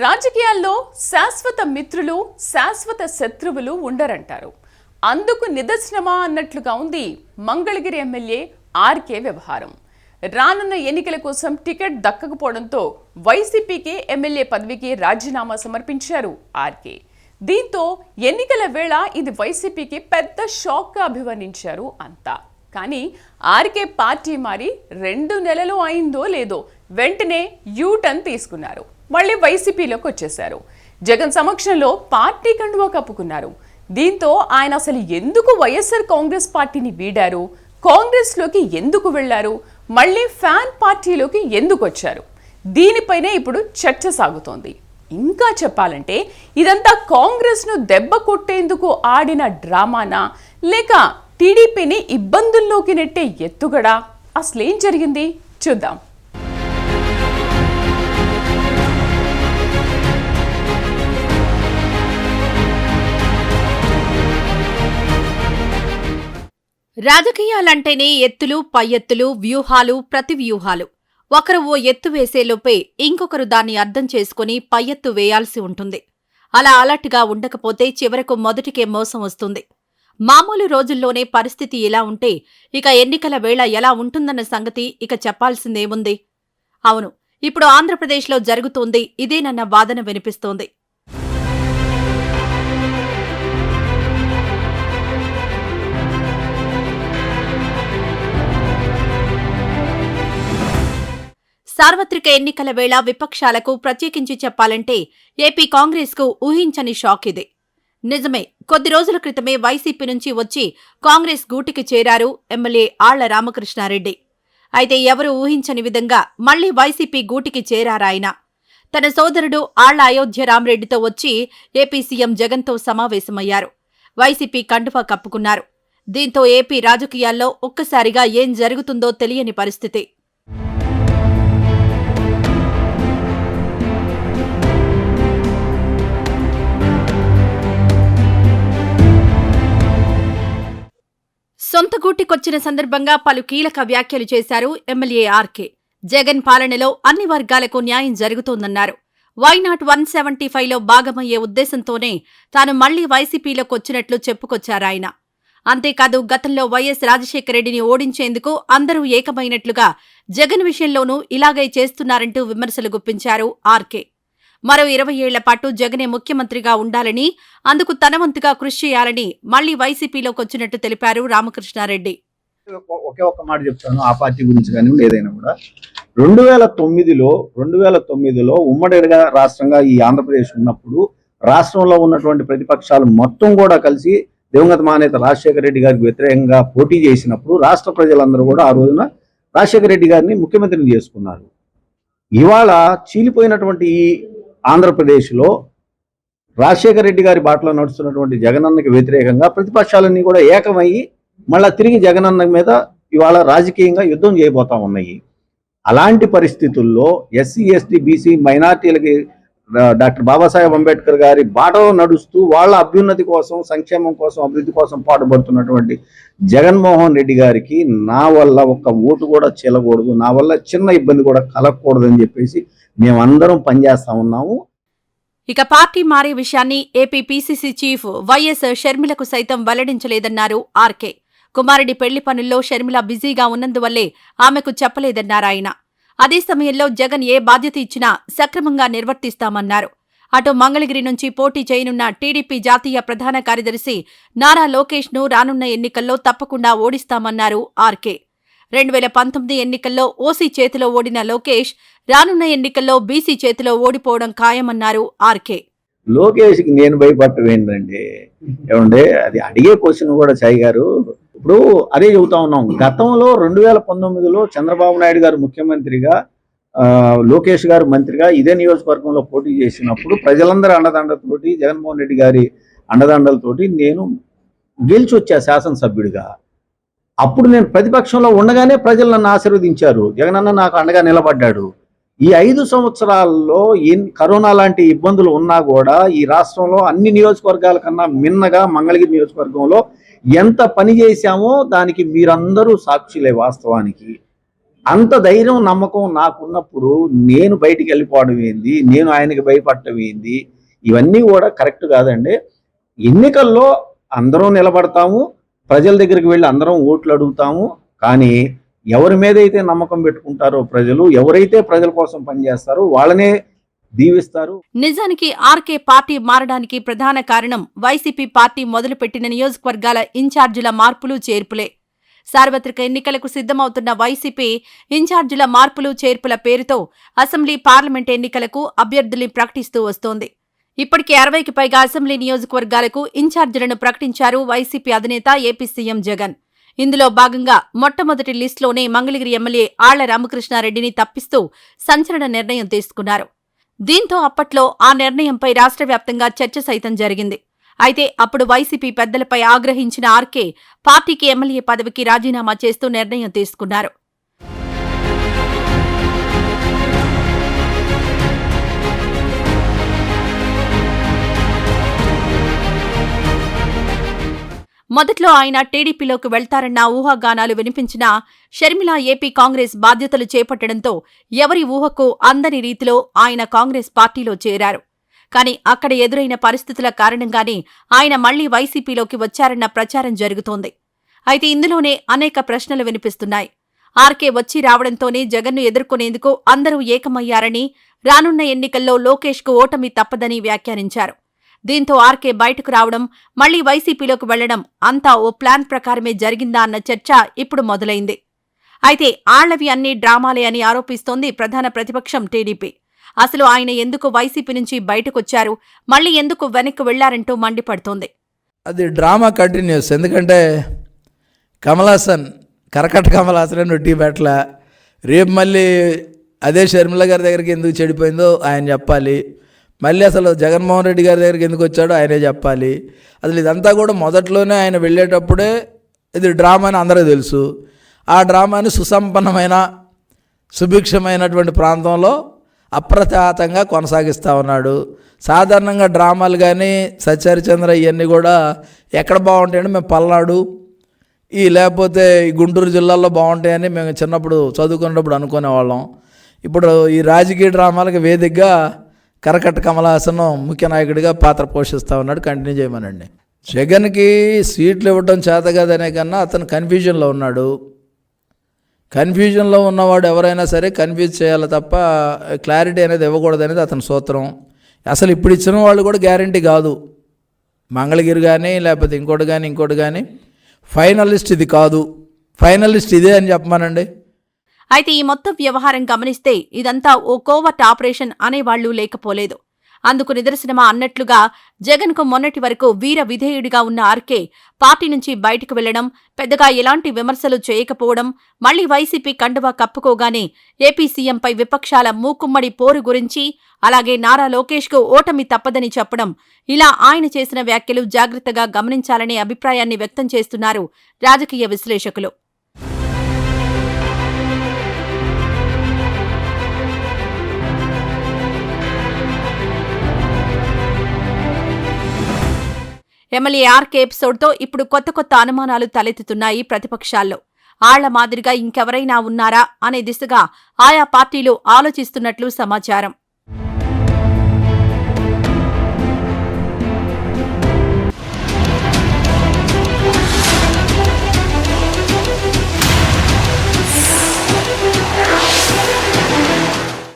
రాజకీయాల్లో శాశ్వత మిత్రులు శాశ్వత శత్రువులు ఉండరంటారు. అందుకు నిదర్శనమా అన్నట్లుగా ఉంది మంగళగిరి ఎమ్మెల్యే ఆర్కే వ్యవహారం. రానున్న ఎన్నికల కోసం టికెట్ దక్కకపోవడంతో వైసీపీకి ఎమ్మెల్యే పదవికి రాజీనామా సమర్పించారు ఆర్కే. దీంతో ఎన్నికల వేళ ఇది వైసీపీకి పెద్ద షాక్గా అభివర్ణించారు అంతా. కానీ ఆర్కే పార్టీ మారి రెండు నెలలు అయిందో లేదో వెంటనే యూటర్న్ తీసుకున్నారు. మళ్ళీ వైసీపీలోకి వచ్చేశారు. జగన్ సమక్షంలో పార్టీ కండువా కప్పుకున్నారు. దీంతో ఆయన అసలు ఎందుకు వైఎస్ఆర్ కాంగ్రెస్ పార్టీని వీడారు? కాంగ్రెస్లోకి ఎందుకు వెళ్ళారు మళ్ళీ ఫ్యాన్ పార్టీలోకి ఎందుకు వచ్చారు? దీనిపైనే ఇప్పుడు చర్చ సాగుతోంది. ఇంకా చెప్పాలంటే ఇదంతా కాంగ్రెస్ను దెబ్బ కొట్టేందుకు ఆడిన డ్రామానా? లేక టీడీపీని ఇబ్బందుల్లోకి నెట్టే ఎత్తుగడా? అసలేం జరిగింది? చూద్దాం. రాజకీయాలంటేనే ఎత్తులు పై ఎత్తులు వ్యూహాలు ప్రతి వ్యూహాలు. ఒకరు ఓ ఎత్తు వేసేలోపే ఇంకొకరు దాన్ని అర్థం చేసుకుని పై ఎత్తు వేయాల్సి ఉంటుంది. అలా అలర్ట్గా ఉండకపోతే చివరకు మొదటికే మోసం వస్తుంది. మామూలు రోజుల్లోనే పరిస్థితి ఇలా ఉంటే ఇక ఎన్నికల వేళ ఎలా ఉంటుందన్న సంగతి ఇక చెప్పాల్సిందేముంది? అవును ఇప్పుడు ఆంధ్రప్రదేశ్లో జరుగుతోంది ఇదేనన్న వాదన వినిపిస్తోంది. సార్వత్రిక ఎన్నికల వేళ విపక్షాలకు ప్రత్యేకించి చెప్పాలంటే ఏపీ కాంగ్రెస్కు ఊహించని షాక్ ఇది. నిజమే కొద్ది రోజుల క్రితమే వైసీపీ నుంచి వచ్చి కాంగ్రెస్ గూటికి చేరారు ఎమ్మెల్యే ఆళ్ళ రామకృష్ణారెడ్డి. అయితే ఎవరూ ఊహించని విధంగా మళ్ళీ వైసీపీ గూటికి చేరారాయన తన సోదరుడు ఆళ్ళ అయోధ్య రామరెడ్డితో వచ్చి ఏపీ సీఎం జగన్తో సమావేశమయ్యారు. వైసీపీ కండువా కప్పుకున్నారు. దీంతో ఏపీ రాజకీయాల్లో ఒక్కసారిగా ఏం జరుగుతుందో తెలియని పరిస్థితి. సొంత గూటికొచ్చిన సందర్భంగా పలు కీలక వ్యాఖ్యలు చేశారు ఎమ్మెల్యే ఆర్కే. జగన్ పాలనలో అన్ని వర్గాలకు న్యాయం జరుగుతోందన్నారు. వైనాట్ వన్ సెవెంటీ ఫైవ్లో భాగమయ్యే ఉద్దేశంతోనే తాను మళ్ళీ వైసీపీలోకి వచ్చినట్లు చెప్పుకొచ్చారాయన. అంతేకాదు గతంలో వైఎస్ రాజశేఖర రెడ్డిని ఓడించేందుకు అందరూ ఏకమైనట్లుగా జగన్ విషయంలోనూ ఇలాగే చేస్తున్నారంటూ విమర్శలు గుప్పించారు ఆర్కే. మరో ఇరవై ఏళ్ళ పాటు జగనే ముఖ్యమంత్రిగా ఉండాలని అందుకు తనవంతుగా కృషి చేయాలని మళ్ళీ వైసీపీలోకి వచ్చినట్టు తెలిపారు రామకృష్ణారెడ్డి. ఒకే ఒక్క మాట చెప్తాను ఆ పార్టీ గురించి కానివ్వండి ఏదైనా కూడా. రెండు వేల తొమ్మిదిలో రెండు వేల తొమ్మిదిలో ఉమ్మడిగా రాష్ట్రంగా ఈ ఆంధ్రప్రదేశ్ ఉన్నప్పుడు రాష్ట్రంలో ఉన్నటువంటి ప్రతిపక్షాలు మొత్తం కూడా కలిసి దివంగత మానేత రాజశేఖర రెడ్డి గారికి వ్యతిరేకంగా పోటీ చేసినప్పుడు రాష్ట్ర ప్రజలందరూ కూడా ఆ రోజున రాజశేఖర రెడ్డి గారిని ముఖ్యమంత్రిని చేసుకున్నారు. ఇవాళ చీలిపోయినటువంటి ఈ ఆంధ్రప్రదేశ్లో రాజశేఖర రెడ్డి గారి బాటలో నడుస్తున్నటువంటి జగనన్నకి వ్యతిరేకంగా ప్రతిపక్షాలన్నీ కూడా ఏకమయ్యి మళ్ళా తిరిగి జగనన్న మీద ఇవాళ రాజకీయంగా యుద్ధం చేయబోతా ఉన్నాయి. అలాంటి పరిస్థితుల్లో ఎస్సీ ఎస్టీ బీసీ మైనార్టీలకి డాక్టర్ బాబాసాహెబ్ అంబేద్కర్ గారి బాటలో నడుస్తూ వాళ్ళ అభ్యున్నతి కోసం సంక్షేమం కోసం అభివృద్ధి కోసం పాటుపడుతున్నటువంటి జగన్మోహన్ రెడ్డి గారికి నా వల్ల ఒక్క ఓటు కూడా చెల్లకూడదు నా వల్ల చిన్న ఇబ్బంది కూడా కలగకూడదు అని చెప్పేసి మేమందరం పనిచేస్తా ఉన్నాము. ఇక పార్టీ మారే విషయాన్ని ఏపీ పీసీసీ చీఫ్ వైఎస్ షర్మిలకు సైతం వెల్లడించలేదన్నారు ఆర్కే. కుమారుడి పెళ్ళి పనుల్లో షర్మిల బిజీగా ఉన్నందువల్లే ఆమెకు చెప్పలేదన్నారు ఆయన. అదే సమయంలో జగన్ ఏ బాధ్యత ఇచ్చినా సక్రమంగా నిర్వర్తిస్తామన్నారు. అటు మంగళగిరి నుంచి పోటీ చేయనున్న టీడీపీ జాతీయ ప్రధాన కార్యదర్శి నారా లోకేష్ను రానున్న ఎన్నికల్లో తప్పకుండా ఓడిస్తామన్నారు ఆర్కే. రెండు వేల పంతొమ్మిది ఎన్నికల్లో ఓసీ చేతిలో ఓడిన లోకేష్ రానున్న ఎన్నికల్లో బీసీ చేతిలో ఓడిపోవడం ఖాయమన్నారు ఆర్కే. లోకేష్కి నేను భయపడటం ఏంటంటే ఏమంటే అది అడిగే క్వశ్చన్ కూడా సాయి గారు ఇప్పుడు అదే చెబుతా ఉన్నాం. గతంలో రెండు వేల పంతొమ్మిదిలో చంద్రబాబు నాయుడు గారు ముఖ్యమంత్రిగా లోకేష్ గారు మంత్రిగా ఇదే నియోజకవర్గంలో పోటీ చేసినప్పుడు ప్రజలందరి అండదండలతోటి జగన్మోహన్ రెడ్డి గారి అండదండలతోటి నేను గెలిచి వచ్చా శాసనసభ్యుడిగా. అప్పుడు నేను ప్రతిపక్షంలో ఉండగానే ప్రజలు నన్ను ఆశీర్వదించారు. జగనన్న నాకు అండగా నిలబడ్డాడు. ఈ ఐదు సంవత్సరాల్లో కరోనా లాంటి ఇబ్బందులు ఉన్నా కూడా ఈ రాష్ట్రంలో అన్ని నియోజకవర్గాల కన్నా మిన్నగా మంగళగిరి నియోజకవర్గంలో ఎంత పని చేశామో దానికి మీరందరూ సాక్షులే వాస్తవానికి. అంత ధైర్యం నమ్మకం నాకున్నప్పుడు నేను బయటికి వెళ్ళిపోవడం ఏంది? నేను ఆయనకి భయపడటం ఏంది? ఇవన్నీ కూడా కరెక్ట్ కాదండి. ఎన్నికల్లో అందరం నిలబడతాము ప్రజల దగ్గరికి వెళ్ళి అందరం ఓట్లు అడుగుతాము. కానీ ఎవరి మీద అయితే నమ్మకం పెట్టుకుంటారో ప్రజలు ఎవరైతే ప్రజల కోసం పనిచేస్తారో వాళ్ళనే దీవిస్తారు. నిజానికి ఆర్కే పార్టీ మారడానికి ప్రధాన కారణం వైసీపీ పార్టీ మొదలుపెట్టిన నియోజకవర్గాల ఇన్ఛార్జీల మార్పులు చేర్పులే. సార్వత్రిక ఎన్నికలకు సిద్ధమవుతున్న వైసీపీ ఇన్ఛార్జీల మార్పులు చేర్పుల పేరుతో అసెంబ్లీ పార్లమెంట్ ఎన్నికలకు అభ్యర్థుల్ని ప్రకటిస్తూ వస్తోంది. ఇప్పటికే అరవైకి పైగా అసెంబ్లీ నియోజకవర్గాలకు ఇన్ఛార్జీలను ప్రకటించారు వైసీపీ అధినేత ఏపీ సీఎం జగన్. ఇందులో భాగంగా మొట్టమొదటి లిస్టులోనే మంగళగిరి ఎమ్మెల్యే ఆళ్ళ రామకృష్ణారెడ్డిని తప్పిస్తూ సంచలన నిర్ణయం తీసుకున్నారు. దీంతో అప్పట్లో ఆ నిర్ణయంపై రాష్ట్ర వ్యాప్తంగా చర్చ సైతం జరిగింది. అయితే అప్పుడు వైసీపీ పెద్దలపై ఆగ్రహించిన ఆర్కే పార్టీకి ఎమ్మెల్యే పదవికి రాజీనామా చేస్తూ నిర్ణయం తీసుకున్నారు. మొదట్లో ఆయన టీడీపీలోకి వెళ్తారన్న ఊహాగానాలు వినిపించినా షర్మిల ఏపీ కాంగ్రెస్ బాధ్యతలు చేపట్టడంతో ఎవరి ఊహకు అందని రీతిలో ఆయన కాంగ్రెస్ పార్టీలో చేరారు. కానీ అక్కడ ఎదురైన పరిస్థితుల కారణంగానే ఆయన మళ్ళీ వైసీపీలోకి వచ్చారన్న ప్రచారం జరుగుతోంది. అయితే ఇందులోనే అనేక ప్రశ్నలు వినిపిస్తున్నాయి. ఆర్కే వచ్చి రావడంతోనే జగన్ను ఎదుర్కొనేందుకు అందరూ ఏకమయ్యారని రానున్న ఎన్నికల్లో లోకేష్కు ఓటమి తప్పదని వ్యాఖ్యానించారు. దీంతో ఆర్కే బయటకు రావడం మళ్ళీ వైసీపీలోకి వెళ్ళడం అంతా ఓ ప్లాన్ ప్రకారమే జరిగిందా అన్న చర్చ ఇప్పుడు మొదలైంది. అయితే ఆళ్ళవి అన్ని డ్రామాలే అని ఆరోపిస్తోంది ప్రధాన ప్రతిపక్షం టీడీపీ. అసలు ఆయన ఎందుకు వైసీపీ నుంచి బయటకొచ్చారు మళ్ళీ ఎందుకు వెనక్కి వెళ్ళారంటూ మండిపడుతోంది. అది డ్రామా కంటిన్యూస్. ఎందుకంటే కమలాసన్ కరకట కమలాసన్ నొట్టి పెట్టల రేపు మళ్ళీ అదే షర్మిల గారి దగ్గరికి ఎందుకు చెడిపోయిందో ఆయన చెప్పాలి. మళ్ళీ అసలు జగన్మోహన్ రెడ్డి గారి దగ్గరికి ఎందుకు వచ్చాడో ఆయనే చెప్పాలి. అసలు ఇదంతా కూడా మొదట్లోనే ఆయన వెళ్ళేటప్పుడే ఇది డ్రామా అని అందరికీ తెలుసు. ఆ డ్రామాని సుసంపన్నమైన సుభిక్షమైనటువంటి ప్రాంతంలో అప్రతాతంగా కొనసాగిస్తూ ఉన్నాడు. సాధారణంగా డ్రామాలు కానీ సత్యహరిచంద్ర ఇవన్నీ కూడా ఎక్కడ బాగుంటాయంటే మేము పల్నాడు ఈ లేకపోతే ఈ గుంటూరు జిల్లాల్లో బాగుంటాయని మేము చిన్నప్పుడు చదువుకునేటప్పుడు అనుకునేవాళ్ళం. ఇప్పుడు ఈ రాజకీయ డ్రామాలకు వేదికగా కరకట్ట కమలాసనం ముఖ్య నాయకుడిగా పాత్ర పోషిస్తూ ఉన్నాడు కంటిన్యూ చేయమనండి. జగన్కి సీట్లు ఇవ్వడం చేత కదనే కన్నా అతను కన్ఫ్యూజన్లో ఉన్నాడు. కన్ఫ్యూజన్లో ఉన్నవాడు ఎవరైనా సరే కన్ఫ్యూజ్ చేయాలి తప్ప క్లారిటీ అనేది ఇవ్వకూడదు అనేది అతని సూత్రం. అసలు ఇప్పుడు ఇచ్చిన వాళ్ళు కూడా గ్యారంటీ కాదు. మంగళగిరి కానీ లేకపోతే ఇంకోటి కానీ ఇంకోటి కానీ ఫైనలిస్ట్ ఇది కాదు. ఫైనలిస్ట్ ఇదే అని చెప్పమానండి. అయితే ఈ మొత్తం వ్యవహారం గమనిస్తే ఇదంతా ఓ కోవర్ట్ ఆపరేషన్ అనేవాళ్ళు లేకపోలేదు. అందుకు నిదర్శనమా అన్నట్లుగా జగన్కు మొన్నటి వరకు వీర విధేయుడిగా ఉన్న ఆర్కే పార్టీ నుంచి బయటకు వెళ్ళడం పెద్దగా ఎలాంటి విమర్శలు చేయకపోవడం మళ్ళీ వైసీపీ కండువా కప్పుకోగానే ఏపీ సీఎంపై విపక్షాల మూకుమ్మడి పోరు గురించి అలాగే నారా లోకేష్కు ఓటమి తప్పదని చెప్పడం ఇలా ఆయన చేసిన వ్యాఖ్యలు జాగ్రత్తగా గమనించాలనే అభిప్రాయాన్ని వ్యక్తం చేస్తున్నారు రాజకీయ విశ్లేషకులు. ఎమ్మెల్యే ఆర్కే ఎపిసోడ్తో ఇప్పుడు కొత్త కొత్త అనుమానాలు తలెత్తుతున్నాయి ప్రతిపక్షాల్లో. ఆళ్ళ మాదిరిగా ఇంకెవరైనా ఉన్నారా అనే దిశగా ఆయా పార్టీలు ఆలోచిస్తున్నట్లు సమాచారం.